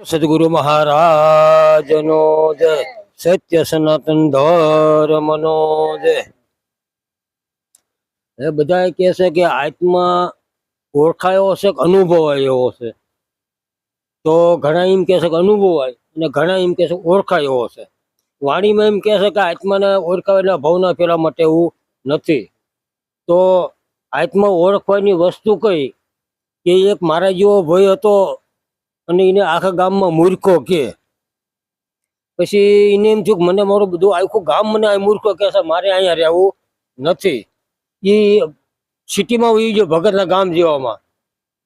સદગુરુ મહારાજનો જય. સત્ય સનાતન ધર્મનો જય. બધા કહે છે કે આત્મા ઓળખાયો હશે કે અનુભવાય એવો છે તો ઘણા એમ કહે છે કે અનુભવાય અને ઘણા એમ કહે છે કે ઓળખાયો છે વાણીમાં એમ કહે છે કે આત્માને ઓળખાવેલા ભાવના ફેરવા માટે એવું નથી. તો આત્મા ઓળખવાની વસ્તુ કઈ? કે એક મારા જેવો ભય હતો અને એને આખા ગામમાં મૂર્ખો કે. પછી એને એમ થયું મને મારું બધું આખું ગામ મને આ મૂર્ખો કે મારે અહીંયા રહેવું નથી. એ સિટીમાં હોય ભગતના ગામ જેવામાં.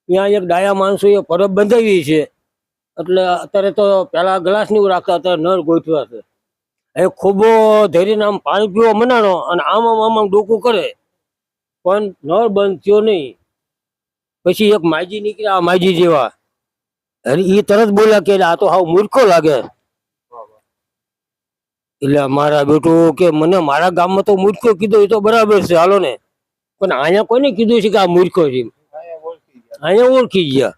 ત્યાં એક ડાયા માણસો એ પરબ બંધાવી છે. એટલે અત્યારે તો પેલા ગ્લાસની રાખતા, અત્યારે નળ ગોઠવ્યા છે. એ ખૂબ ધરીને આમ પાણી પીવા મનાણો અને આમ આમ આમ ડોકું કરે. પણ નળ બંધ થયો નહીં. પછી એક માજી નીકળ્યા, આ માજી જેવા. એ તરત બોલ્યા કે આ તો હાવ મૂર્ખો લાગે. એટલે મારા બેટો કે મને મારા ગામમાં તો મૂર્ખો કીધો એ તો બરાબર છે, હાલો ને. પણ અહીંયા કોઈને કીધું છે કે આ મૂર્ખો છે અહીંયા ઓળખી ગયા.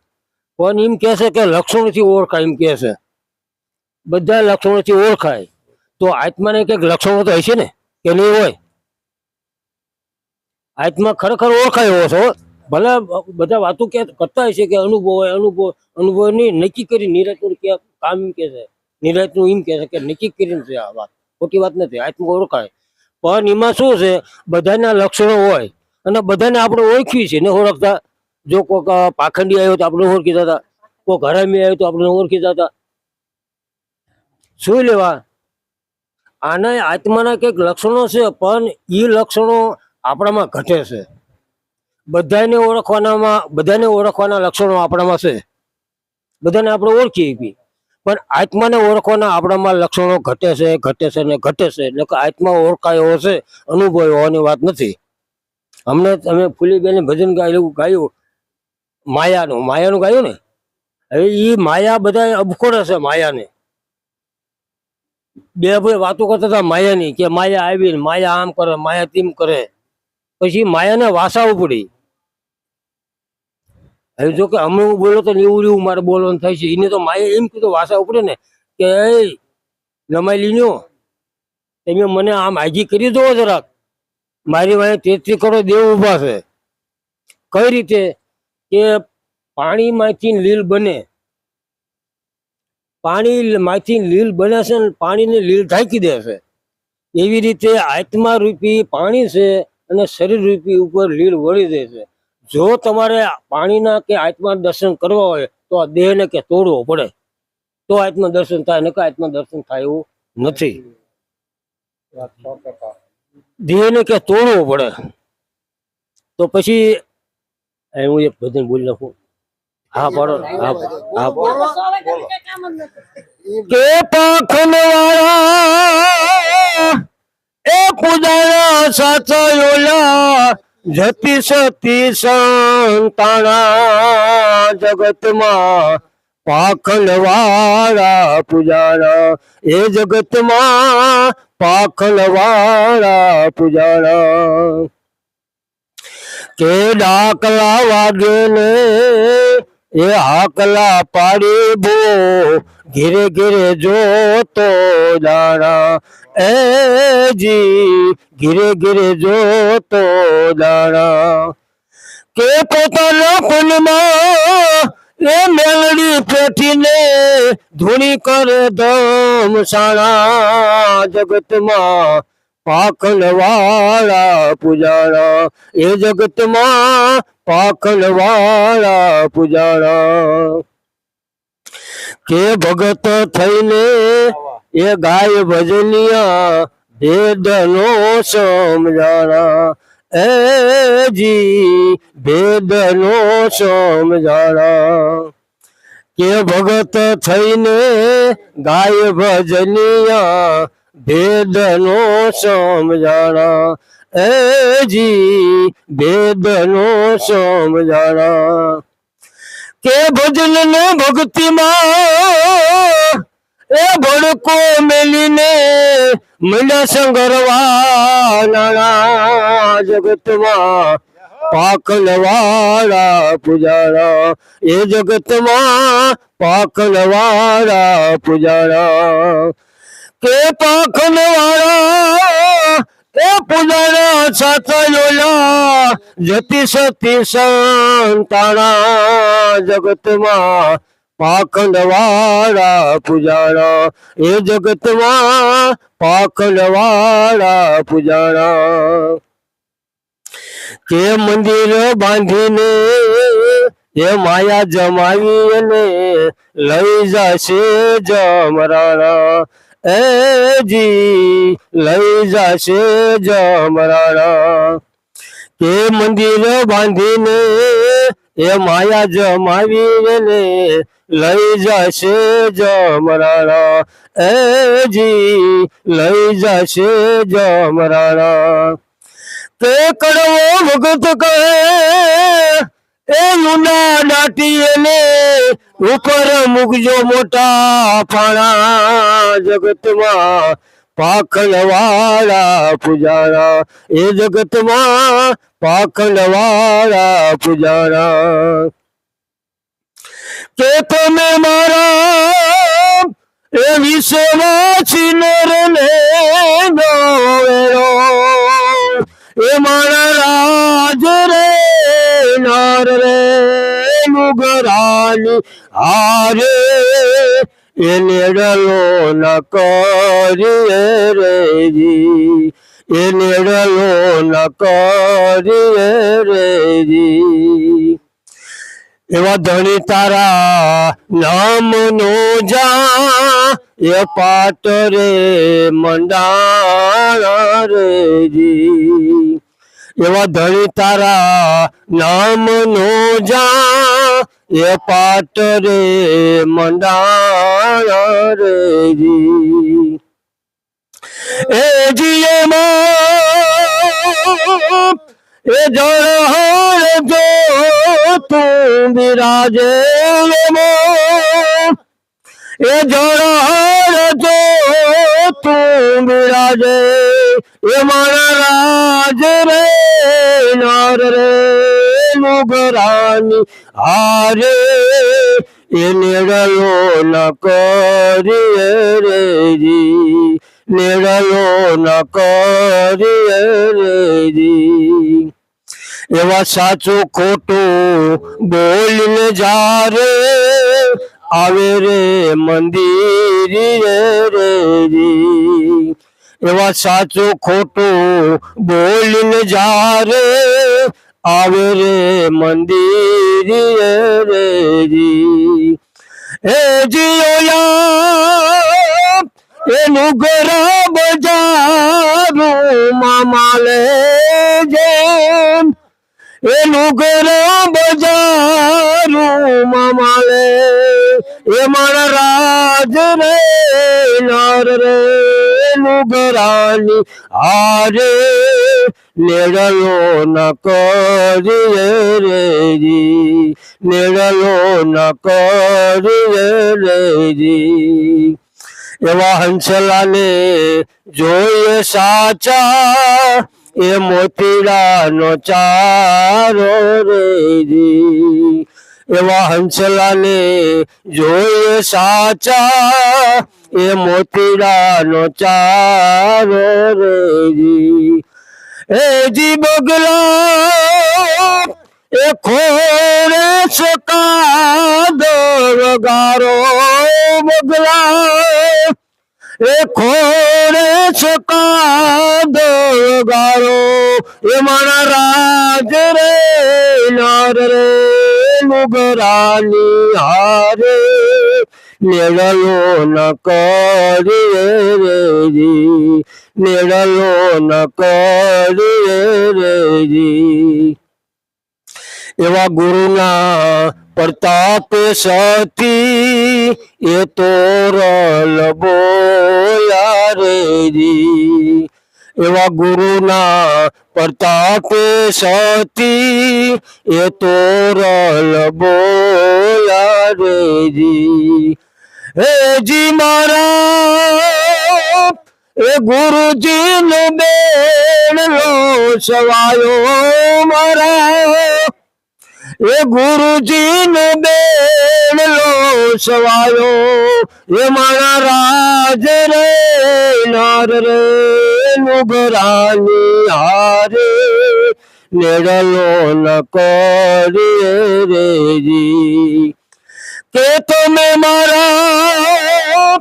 પણ એમ કે છે કે લક્ષણોથી ઓળખાય એમ કે છે. બધા લક્ષણોથી ઓળખાય. તો આત્માને કંઈક લક્ષણો તો હશે ને? કે નહીં હોય? આત્મા ખરેખર ઓળખાય એવો છો ભલે બધા વાતો કે કરતા હશે કે અનુભવ હોય, અનુભવ અનુભવ નહીં નક્કી કરી નિરાતનું કે કામ એમ કે છે, નિરાતનું એમ કે છે કે નક્કી કરીને છે આ વાત. ખોટી વાત નથી, આત્મા ઓળખાય. પણ એમાં શું છે, બધાના લક્ષણો હોય અને બધાને આપણે ઓળખીએ છીએ. ને ઓળખતા, જો કોઈક પાખંડી આવ્યો તો આપણે ઓળખી જતા કોઈક હરામી આવ્યો તો આપણે ઓળખી જતા શું લેવા? આના આત્માના કંઈક લક્ષણો છે, પણ એ લક્ષણો આપણામાં ઘટે છે. બધાને ઓળખવાનામાં, બધાને ઓળખવાના લક્ષણો આપણામાં છે. બધાને આપણે ઓળખીએ છીએ પણ આત્માને ઓળખવાના આપણામાં લક્ષણો ઘટે છે ઘટે છે ને ઘટે છે. એટલે કે આત્મા ઓળખાયો હશે, અનુભવ હોવાની વાત નથી. હમણાં તમે ફૂલીબેન ભજન ગાયું ગાયું. માયાનું માયાનું ગાયું ને? હવે એ માયા બધા અબખોડે છે માયાને. બે ભાઈ વાતો કરતા હતા માયાની, કે માયા આવી ને માયા આમ કરે, માયા તેમ કરે. પછી માયાને વાસા ઉપડી હવે જો કે અમે હું બોલો તો એવું એવું મારે બોલવાનું થાય છે. એને તો માયા એમ કીધું, વાસા ઉપડે ને, કે લમાઈ લીન્યો. તમે મને આમ હાજી કરી દો જરાક. મારી વાંહે તેત્રી કરોડ દેવ ઊભા છે. કઈ રીતે? કે પાણીમાંથી લીલ બને. પાણી માંથી લીલ બને છે ને પાણીને લીલ ઢાંકી દે છે. એવી રીતે આત્મા રૂપી પાણી છે. અને શરીર રૂપી ઉપર લીલ વળી દે છે. જો તમારે પાણીના કે આત્મા દર્શન કરવા હોય તો આ દેહને કે તોડવો પડે. તો આત્મા દર્શન થાય નકા આત્મા દર્શન થાય એવું નથી. દેહને કે તોડવો પડે. તો પછી હું એક ભજન બોલી નાખું હા પાડો હા હા કે પાખન વાળા એ પૂજાના સાચયોલા જતી સતી સંતાણા જગતમાં પાખંડ વાળા પૂજાણા. એ જગતમાં પાખંડ વાળા પૂજાણા. કે ડાકલા વાગે ને એ હાકલા પાડી બો. ઘેરે ઘેરે જોતો દાણા. એ જી, ઘેરે ઘેરે જોતો દાણા. કે પોતાના કુલમાં એ મેલડી પેઠીને ધૂણી કરે ધમસાણા જગતમાં. પાખંડ વાળા પૂજાણા એ જગતમાં પાખલ વાળા પૂજાણા કે ભગત થઈને એ ગાય ભજનિયા ભેદ નો સમજાણા એ જી ભેદ નો સમજાણા કે ભગત થઈને ગાય ભજનિયા ભેદ નો સમજાણા. એ જી ભેદ નો સમજાણા. કે ભજન ને ભક્તિમાં એ ભડકો મેલીને મંડ્યા સંગરવા નાણા જગતમાં. પાકલવાળા પૂજારા, એ જગતમાં પાકલવાળા પૂજારા. કે પાખલવાળા એ પૂજારા સાચયોલા જતી સતી સંતાણા જગતમાં પાખંડવાળા પૂજારા એ જગતમાં પાખંડવાળા પૂજારા કે મંદિર બાંધીને, એ માયા જમાવી અને લઈ જશે જમરાણા એ જી, લઈ જશે જમરાણા કે મંદિર બાંધીને, એ માયા જમાવી ને લઈ જશે જમરાણા એજી લઈ જશે જમરાણા તે કડવો ભગત કહે એ લુના દાટી એને ઉપર મૂકજો મોટા પાણા જગતમાં પાખંડવાળા પૂજારા. એ જગતમાં પાખંડવાળા પૂજારા. કે તમે મારા એ વિશ્વવાસી નરને ને એ મારા રાજ રે નાર રે મુગરાની હારે. એને ડલો ન કરીએ રે જી. એ નેડલો ન કરીએ રે જી. એવા ધણી તારા નામ નો જા, એ પાટ રે મંડાણા રે જી એવા ધણી તારા નામ નો જા એ પાટ રે મંડાણા રે જી એ જીએ માં એ એ જળ જો તું બિરાજે, એ મારા રાજ રે, નાર રે મુગરાની હારે. એ નેડલો ન કરીએ રે જી નેડલો ન કરીએ રે જી. એવા સાચું ખોટું બોલીને જારે આવે રે મંદિર રે જી એવા સાચું ખોટું બોલીને જારે આવે રે મંદિર રે જી હે જીઓયા એનું ઘર બજારું મામાલે જેમ. એનું ઘર બજારું મામાલે એ મારા રાજ રે નાર રે નુગરાની હારે નેડલો ન કરીએ રે જી. નેડલો ન કરીએ રે જી. એવા હંસલાને જોઈએ સાચા, એ મોતીડાનો ચારો રે જી. એવા હંસલાને જોઈએ સાચા, એ મોતીડાનો ચારો રે જી. એ જી બગલા, એ ખોરે સકા ગારો બગલા. એ ખોરે સકા ગારો એ મારા રાજ રે, નાર રે. મુગરાની હારે નેડલો ન કરે રે જી નેડલો ન કરે રે જી. એવા ગુરુના પ્રતાપે સતી, એ તોરલ બોયા રે જી. એવા ગુરુના પ્રતાપે સતી એ તોરલ બોયા રે જી હે જી મારા, એ ગુરુજી નો બેન લો સવાયો મારા. એ ગુરુજી નો બેન લો સવાયો એ મારા રાજ રે, નાર રે નુગરાની હારે. નેડલો ન કરીએ રે જી કે તમે મારા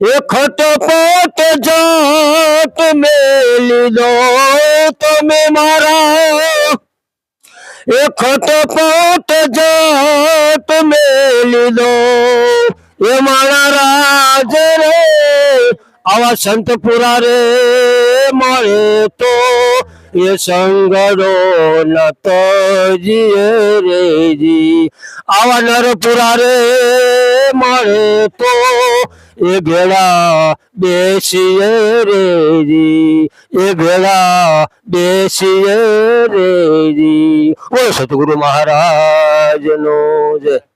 એ ખટપટ જાત મેલી દો તમે મારા એ ખટપટ જાત મેલી દો એ મારા રાજ રે આવા સંત પુરા રે મળે તો એ સંગડો ન તજીએ રે જી. આવા નરપુરા રે મળે તો એ ભેળા બેસીએ રેજી એ ભેળા બેસીએ રેજી ઓ સતગુરુ મહારાજનો જય.